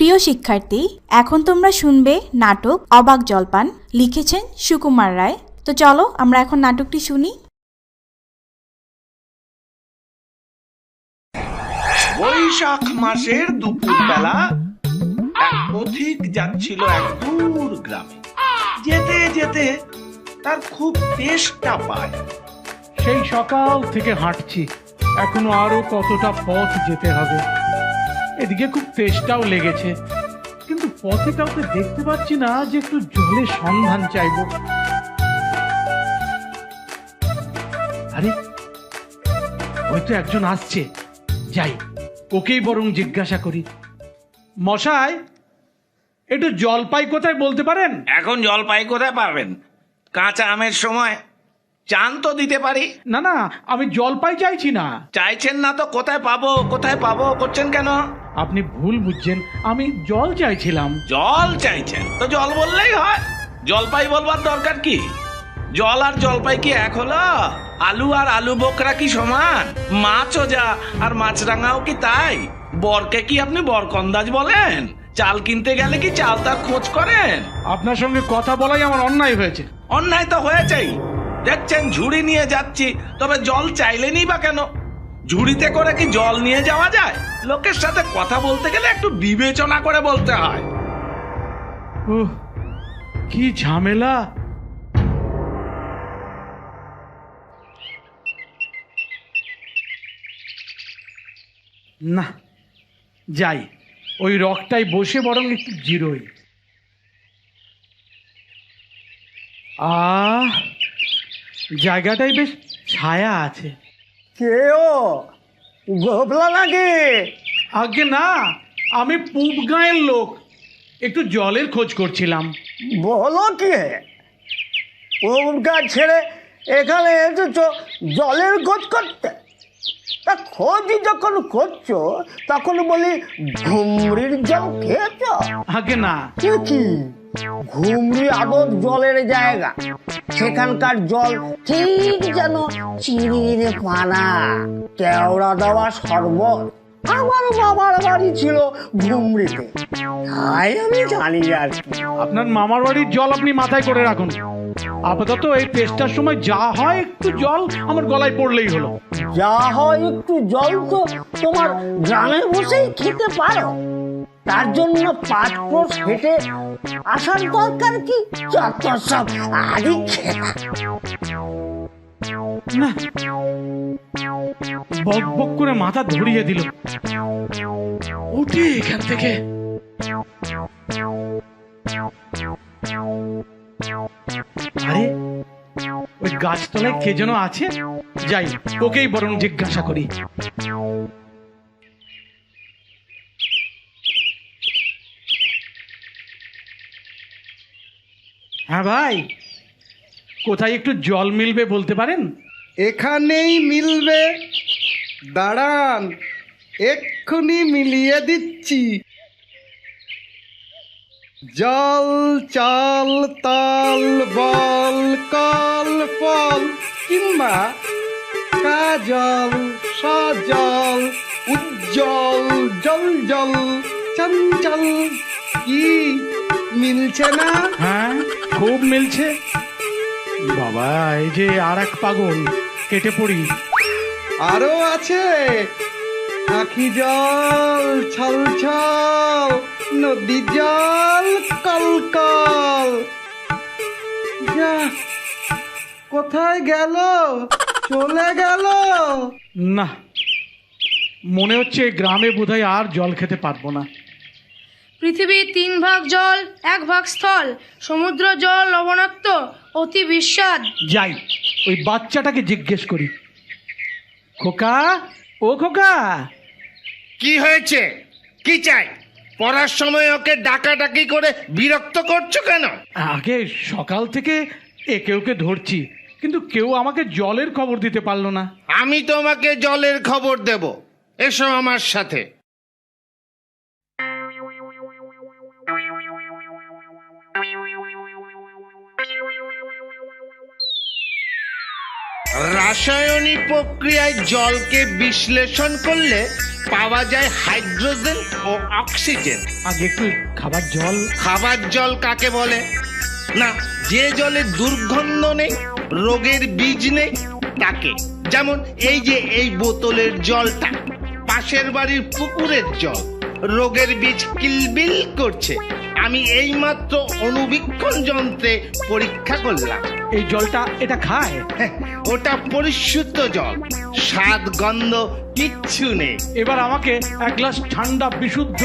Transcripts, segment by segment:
প্রিয় শিক্ষার্থী এখন তোমরা শুনবে নাটক অবাক জলপান লিখেছেন সুকুমার রায়। তো চলো আমরা এখন নাটকটি শুনি। বৈশাখ মাসের দুপুরবেলা এক পথিক যাচ্ছিল এক দূর গ্রামে। যেতে যেতে তার খুব তেষ্টা পায়। সেই সকাল থেকে হাঁটছি। এখনও আরও কতটা পথ যেতে হবে? এদিকে খুব তেষ্টাও লেগেছে। কিন্তু পথে কাউকে দেখতে পাচ্ছি না, যে একটু জলের সন্ধান চাইব। আরে, হয়তো একজন আসছে। যাই, ওকেই বরং জিজ্ঞাসা করি। মশাই, একটু জলপাই কোথায় বলতে পারেন? এখন জলপাই কোথায় পাবেন? কাঁচা আমের সময় চান তো দিতে পারি? না না আমি জলপাই চাইছি না। চাইছেন না তো কোথায় পাবো? কোথায় পাবো? করছেন কেন? আপনি ভুল বুঝছেন আমি জল চাইছিলাম। জল চাইছেন? তো জল বললেই হয়। জলপাই বলবার দরকার কি? জল আর জলপাই কি এক হলো? আলু আর আলু বোকরা কি সমান? মাছও যা আর মাছরাঙাও কি তাই? বরকে কি আপনি বরকন্দাজ বলেন? চাল কিনতে গেলে কি চাল তার খোঁজ করেন? আপনার সঙ্গে কথা বলাই আমার অন্যায় হয়েছে। অন্যায় তো হয়েছেই। দেখছেন ঝুড়ি নিয়ে যাচ্ছি, তবে জল চাইলেনই বা কেন? ঝুড়িতে করে কি জল নিয়ে যাওয়া যায়? লোকের সাথে কথা বলতে গেলে একটু বিবেচনা করে বলতে হয়। কি ঝামেলা? না, যাই, ওই রকটাই বসে বরং একটু জিরোই। আহ জায়গাটাই বেশ ছায়া আছে। কে ও? গোপলা নাকি? আগে না আমি পূব গাঁয়ের লোক। একটু জলের খোঁজ করছিলাম। বলো কি? ওমকার ছেড়ে এখানে এসেছ জলের খোঁজ করতে? তা খোঁজ যখন করছ তখন বলি ঘুমরির জল খেয়েছ? আগে না। কি? ঘুমরি আদর জলের জায়গা। সেখানকার জল ঠিক যেন চিনির পানা। কেওড়া দেওয়া শরবত আমার বাবার বাড়ি ছিল ঘুমরিতে। তাই আমি জানি আর কি। আপনার মামার বাড়ির জল আপনি মাথায় করে রাখুন। আপাতত এই টেস্টার সময় যা হয় একটু জল আমার গলায় পড়লেই হলো। যা হয় একটু জল তো তোমার গ্রামে বসেই খেতে পারো। তার জন্য পাঁচ হেঁটে আসার দরকার কি? যত সব আদি খেলা বক বক করে মাথা ধরিয়ে দিল। উঠি এখান থেকে। আরে, ওই গাছতলায় কে যেন আছে? যাই, ওকেই বরং জিজ্ঞাসা করি। হ্যাঁ ভাই কোথায় একটু জল মিলবে বলতে পারেন? এখানেই মিলবে। দাঁড়ান এক্ষুনি মিলিয়ে দিচ্ছি। জল চাল তাল বল কল ফল কিংবা কাজল সজল উজ্জ্বল জল জল চঞ্চল কি মিলছে না? হ্যাঁ। খুব মিলছে। বাবা এই যে আর এক পাগল কেটে পড়ি। আরও আছে। আখি জল ছল ছল নদী জল কল কল। যা কোথায় গেল? চলে গেল? না মনে হচ্ছে গ্রামে বোধহয় আর জল খেতে পারব না। পৃথিবীর তিন ভাগ জল এক ভাগ স্থল। সমুদ্র জল লবণাক্ত অতি বিস্বাদ। যাই ওই বাচ্চাটাকে জিজ্ঞেস করি। খোকা ও খোকা। কি হয়েছে? কি চাই? পড়ার সময় ওকে ডাকাডাকি করে বিরক্ত করছ কেন? আগে সকাল থেকে একে ওকে ধরছি কিন্তু কেউ আমাকে জলের খবর দিতে পারল না। আমি তোমাকে জলের খবর দেব। এসো আমার সাথে। রাসায়নিক প্রক্রিয়ায় জলকে বিশ্লেষণ করলে পাওয়া যায় হাইড্রোজেন ও অক্সিজেন। আগে একটু খাবার জল। খাবার জল কাকে বলে? না যে জলে দুর্গন্ধ নেই রোগের বীজ নেই তাকে। যেমন এই যে এই বোতলের জলটা পাশের বাড়ির পুকুরের জল। রোগের বীজ কিলবিল করছে। আমি এইমাত্র অনুবীক্ষণ যন্ত্রে পরীক্ষা করলাম। এই জলটা এটা খায়? হ্যাঁ, ওটা পরিশুদ্ধ জল। স্বাদ গন্ধ কিচ্ছু নেই। এবার আমাকে এক গ্লাস ঠান্ডা বিশুদ্ধ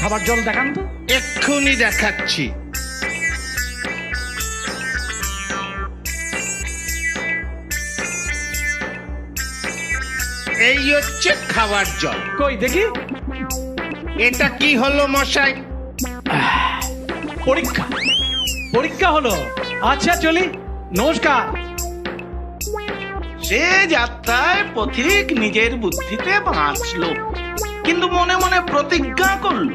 খাবার জল দেখান তো। এক্ষুনি দেখাচ্ছি। এই হচ্ছে খাবার জল। কই দেখি। এটা কি হলো মশাই? পরীক্ষা। পরীক্ষা হলো। আচ্ছা চলি। নমস্কার। সে যাত্রায় পথিক নিজের বুদ্ধিতে বাঁচল কিন্তু মনে মনে প্রতিজ্ঞা করল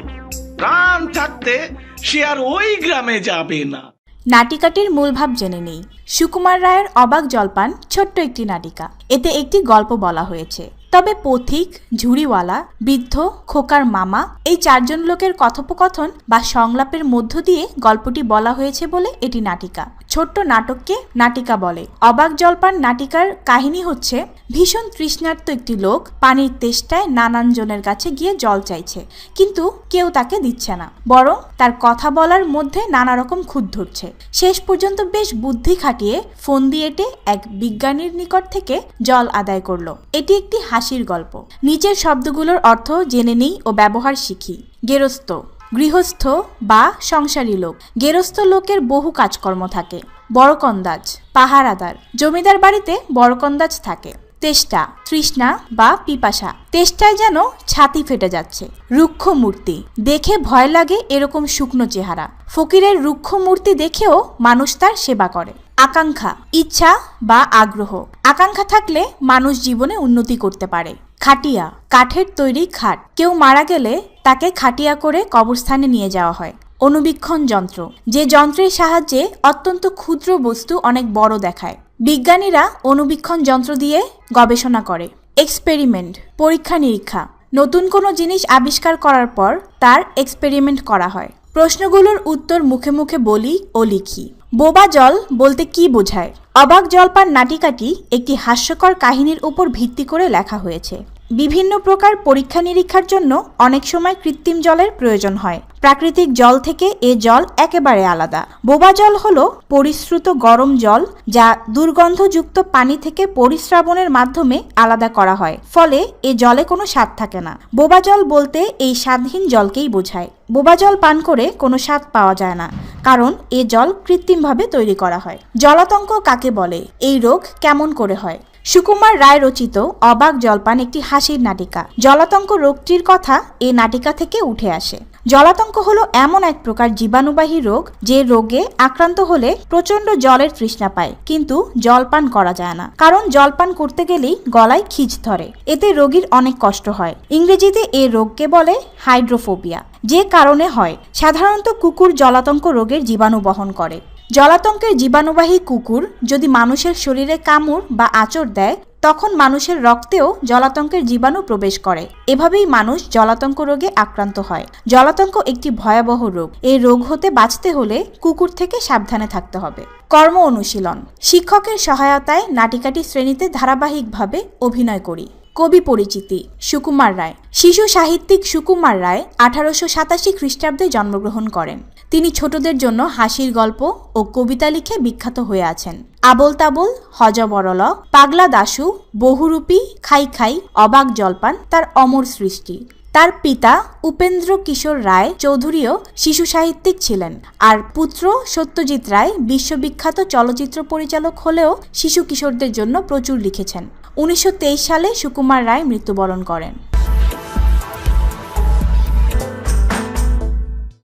প্রাণ থাকতে সে আর ওই গ্রামে যাবে না। নাটিকাটির মূল ভাব জেনে নেই। সুকুমার রায়ের অবাক জলপান ছোট্ট একটি নাটিকা। এতে একটি গল্প বলা হয়েছে। তবে পথিক, ঝুড়িওয়ালা, বৃদ্ধ, খোকার মামা এই চারজন লোকের কথোপকথন বা সংলাপের মধ্য দিয়ে গল্পটি বলা হয়েছে বলে এটি নাটিকা। ছোট্ট নাটককে নাটিকা বলে। অবাক জলপান নাটিকার কাহিনী হচ্ছে, ভীষণ তৃষ্ণার্ত একটি লোক পানির তেষ্টায় নানান জনের কাছে গিয়ে জল চাইছে, কিন্তু কেউ তাকে দিচ্ছে না। বরং তার কথা বলার মধ্যে নানা রকম খুদ ধরছে। শেষ পর্যন্ত বেশ বুদ্ধি খাটিয়ে ফোন দিয়েটে এক বিজ্ঞানীর নিকট থেকে জল আদায় করল। এটি একটি হাসির গল্প। নিচের শব্দগুলোর অর্থ জেনে নিই ও ব্যবহার শিখি। গেরস্ত গৃহস্থ বা সংসারী লোক। গেরস্থ লোকের বহু কাজকর্ম থাকে। বড়কন্দাজ, পাহারাদার। জমিদার বাড়িতে বড়কন্দাজ থাকে। তেষ্টা, তৃষ্ণা বা পিপাসা। তেষ্টায় যেন ছাতি ফেটে যাচ্ছে। রুক্ষ মূর্তি। দেখে ভয় লাগে এরকম শুকনো চেহারা। ফকিরের রুক্ষ মূর্তি দেখেও মানুষ তার সেবা করে। আকাঙ্ক্ষা, ইচ্ছা বা আগ্রহ। আকাঙ্ক্ষা থাকলে মানুষ জীবনে উন্নতি করতে পারে। খাটিয়া, কাঠের তৈরি খাট। কেউ মারা গেলে তাকে খাটিয়া করে কবরস্থানে নিয়ে যাওয়া হয়। অনুবীক্ষণ যন্ত্র। যে যন্ত্রের সাহায্যে অত্যন্ত ক্ষুদ্র বস্তু অনেক বড় দেখায়। বিজ্ঞানীরা অনুবীক্ষণ যন্ত্র দিয়ে গবেষণা করে। এক্সপেরিমেন্ট পরীক্ষা নিরীক্ষা নতুন কোনো জিনিস আবিষ্কার করার পর তার এক্সপেরিমেন্ট করা হয়। প্রশ্নগুলোর উত্তর মুখে মুখে বলি ও লিখি। বোবা জল বলতে কি বোঝায়? অবাক জলপান নাটিকাটি একটি হাস্যকর কাহিনীর উপর ভিত্তি করে লেখা হয়েছে। বিভিন্ন প্রকার পরীক্ষা নিরীক্ষার জন্য অনেক সময় কৃত্রিম জলের প্রয়োজন হয়। প্রাকৃতিক জল থেকে এ জল একেবারে আলাদা। বোবা জল হল পরিশ্রুত গরম জল যা দুর্গন্ধযুক্ত পানি থেকে পরিস্রাবনের মাধ্যমে আলাদা করা হয়, ফলে এ জলে কোনো স্বাদ থাকে না। বোবা জল বলতে এই স্বাদহীন জলকেই বোঝায়। বোবা জল পান করে কোনো স্বাদ পাওয়া যায় না, কারণ এ জল কৃত্রিমভাবে তৈরি করা হয়। জলাতঙ্ক কাকে বলে? এই রোগ কেমন করে হয়? সুকুমার রায় রচিত অবাক জলপান একটি হাসির নাটিকা। জলাতঙ্ক রোগটির কথা এই নাটিকা থেকে উঠে আসে। জলাতঙ্ক হলো এমন এক প্রকার জীবাণুবাহী রোগ যে রোগে আক্রান্ত হলে প্রচণ্ড জলের তৃষ্ণা পায়, কিন্তু জলপান করা যায় না। কারণ জলপান করতে গেলেই গলায় খিচ ধরে। এতে রোগীর অনেক কষ্ট হয়। ইংরেজিতে এ রোগকে বলে হাইড্রোফোবিয়া। যে কারণে হয়। সাধারণত কুকুর জলাতঙ্ক রোগের জীবাণু বহন করে। জলাতঙ্কের জীবাণুবাহী কুকুর যদি মানুষের শরীরে কামড় বা আঁচড় দেয়, তখন মানুষের রক্তেও জলাতঙ্কের জীবাণু প্রবেশ করে। এভাবেই মানুষ জলাতঙ্ক রোগে আক্রান্ত হয়। জলাতঙ্ক একটি ভয়াবহ রোগ। এই রোগ হতে বাঁচতে হলে কুকুর থেকে সাবধানে থাকতে হবে। কর্ম অনুশীলন। শিক্ষকের সহায়তায় নাটিকাটি শ্রেণীতে ধারাবাহিকভাবে অভিনয় করি। কবি পরিচিতি। সুকুমার রায়। শিশু সাহিত্যিক সুকুমার রায় আঠারোশো সাতাশি খ্রিস্টাব্দে জন্মগ্রহণ করেন। তিনি ছোটদের জন্য হাসির গল্প ও কবিতা লিখে বিখ্যাত হয়ে আছেন। আবল তাবল হজবরল পাগলা দাশু, বহুরূপী, খাই খাই, অবাক জলপান, তার অমর সৃষ্টি। তার পিতা উপেন্দ্র কিশোর রায় চৌধুরীও শিশু সাহিত্যিক ছিলেন। আর পুত্র সত্যজিৎ রায় বিশ্ববিখ্যাত চলচ্চিত্র পরিচালক হলেও শিশু কিশোরদের জন্য প্রচুর লিখেছেন। উনিশশো তেইশ সালে সুকুমার রায় মৃত্যুবরণ করেন।